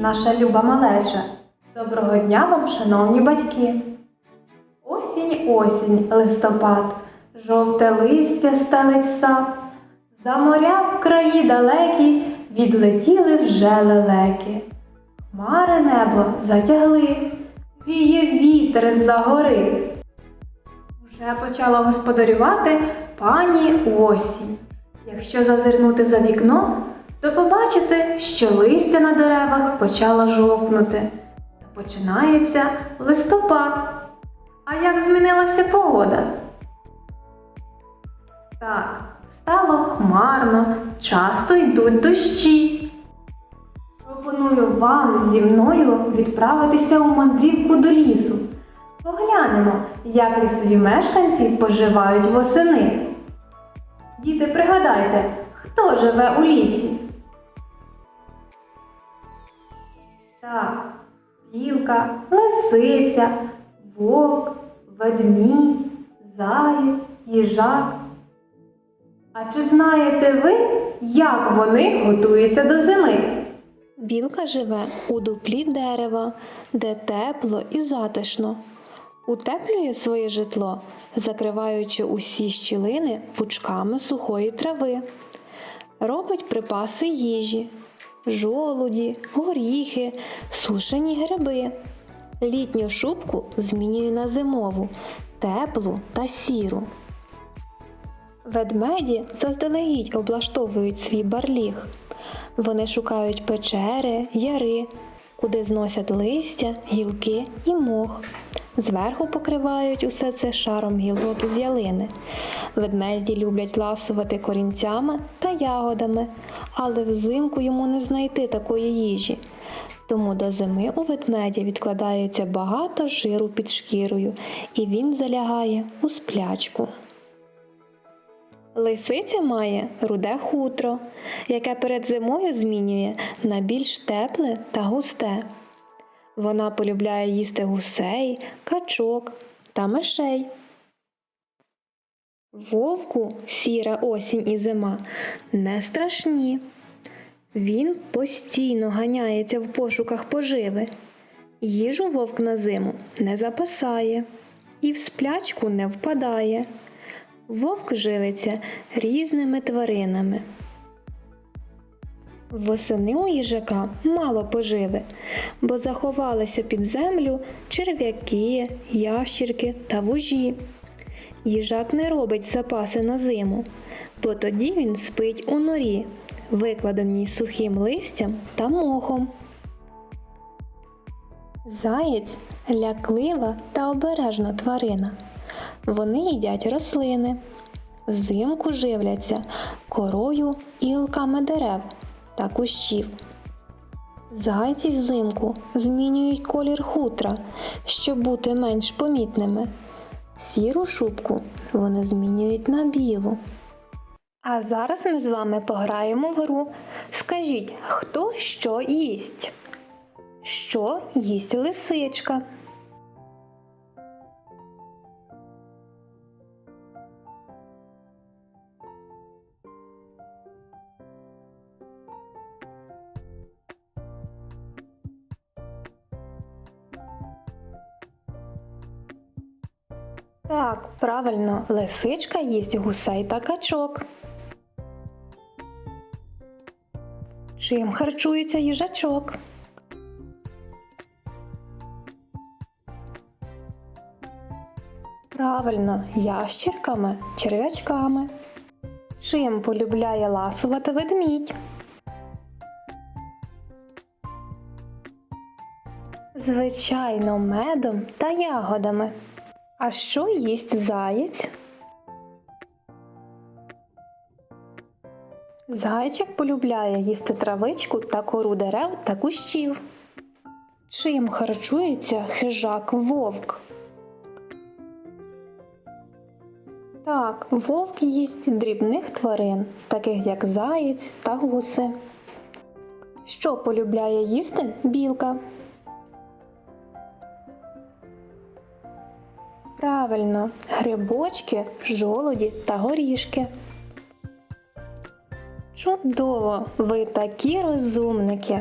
наша люба малеча! Доброго дня вам, шановні батьки! Осінь, осінь, листопад, жовте листя стелить сад. За моря в краї далекі відлетіли вже лелеки. Хмари небо затягли, віє вітер з-за гори. Вже почала господарювати пані осінь. Якщо зазирнути за вікно, то побачите, що листя на деревах почало жовкнути. Починається листопад. А як змінилася погода? Так, стало хмарно, часто йдуть дощі. Пропоную вам зі мною відправитися у мандрівку до лісу. Поглянемо, як лісові мешканці поживають восени. Діти, пригадайте, хто живе у лісі? Так, білка, лисиця, вовк, ведмідь, заєць, їжак. А чи знаєте ви, як вони готуються до зими? Білка живе у дуплі дерева, де тепло і затишно. Утеплює своє житло, закриваючи усі щілини пучками сухої трави. Робить припаси їжі, жолуді, горіхи, сушені гриби. Літню шубку змінює на зимову, теплу та сіру. Ведмеді заздалегідь облаштовують свій барліг. Вони шукають печери, яри, куди зносять листя, гілки і мох. Зверху покривають усе це шаром гілок із ялини. Ведмеді люблять ласувати корінцями та ягодами, але взимку йому не знайти такої їжі. Тому до зими у ведмедя відкладається багато жиру під шкірою, і він залягає у сплячку. Лисиця має руде хутро, яке перед зимою змінює на більш тепле та густе. Вона полюбляє їсти гусей, качок та мишей. Вовку сіра осінь і зима не страшні. Він постійно ганяється в пошуках поживи. Їжу вовк на зиму не запасає і в сплячку не впадає. Вовк живиться різними тваринами. Восени у їжака мало поживи, бо заховалися під землю черв'яки, ящірки та вужі. Їжак не робить запаси на зиму, бо тоді він спить у норі, викладеній сухим листям та мохом. Заєць ляклива та обережна тварина. Вони їдять рослини, взимку живляться корою і гілками дерев та кущів. Зайці взимку змінюють колір хутра, щоб бути менш помітними. Сіру шубку вони змінюють на білу. А зараз ми з вами пограємо в гру. Скажіть, хто що їсть? Що їсть лисичка? Так, правильно, лисичка їсть гусей та качок. Чим харчується їжачок? Правильно, ящірками, черв'ячками. Чим полюбляє ласувати ведмідь? Звичайно, медом та ягодами. А що їсть заєць? Зайчик полюбляє їсти травичку та кору дерев та кущів. Чим харчується хижак вовк? Так, вовк їсть дрібних тварин, таких як заєць та гуси. Що полюбляє їсти білка? Правильно, грибочки, жолуді та горішки. Чудово! Ви такі розумники.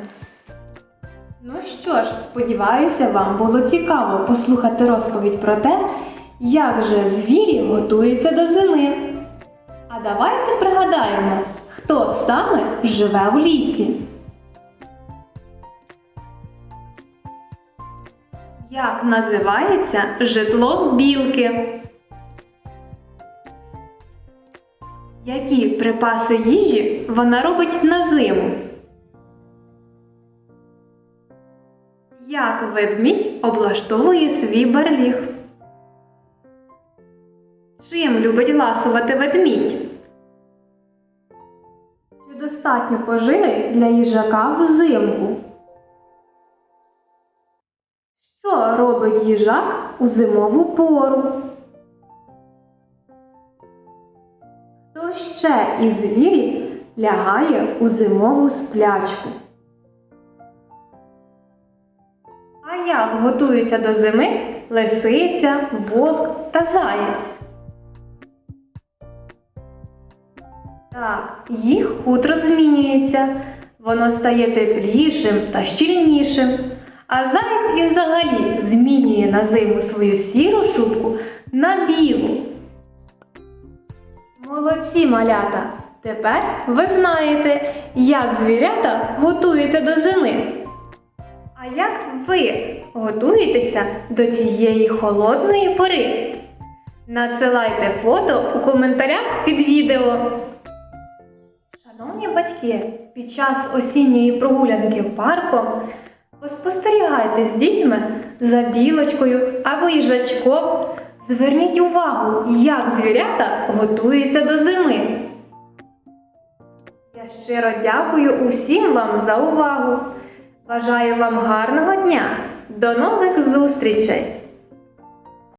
Ну що ж, сподіваюся, вам було цікаво послухати розповідь про те, як же звірі готуються до зими. А давайте пригадаємо, хто саме живе в лісі. Як називається житло білки? Які припаси їжі вона робить на зиму? Як ведмідь облаштовує свій барліг? Чим любить ласувати ведмідь? Чи достатньо поживи для їжака взимку? Робить їжак у зимову пору? Хто ще із звірів лягає у зимову сплячку? А як готуються до зими лисиця, вовк та заєць? Так, їх хутро змінюється. Воно стає теплішим та щільнішим. А заєць і взагалі змінює на зиму свою сіру шубку на білу. Молодці, малята! Тепер ви знаєте, як звірята готуються до зими. А як ви готуєтеся до цієї холодної пори? Надсилайте фото у коментарях під відео. Шановні батьки, під час осінньої прогулянки парком поспостерігайте з дітьми за білочкою або їжачком. Зверніть увагу, як звірята готуються до зими. Я щиро дякую усім вам за увагу. Бажаю вам гарного дня. До нових зустрічей!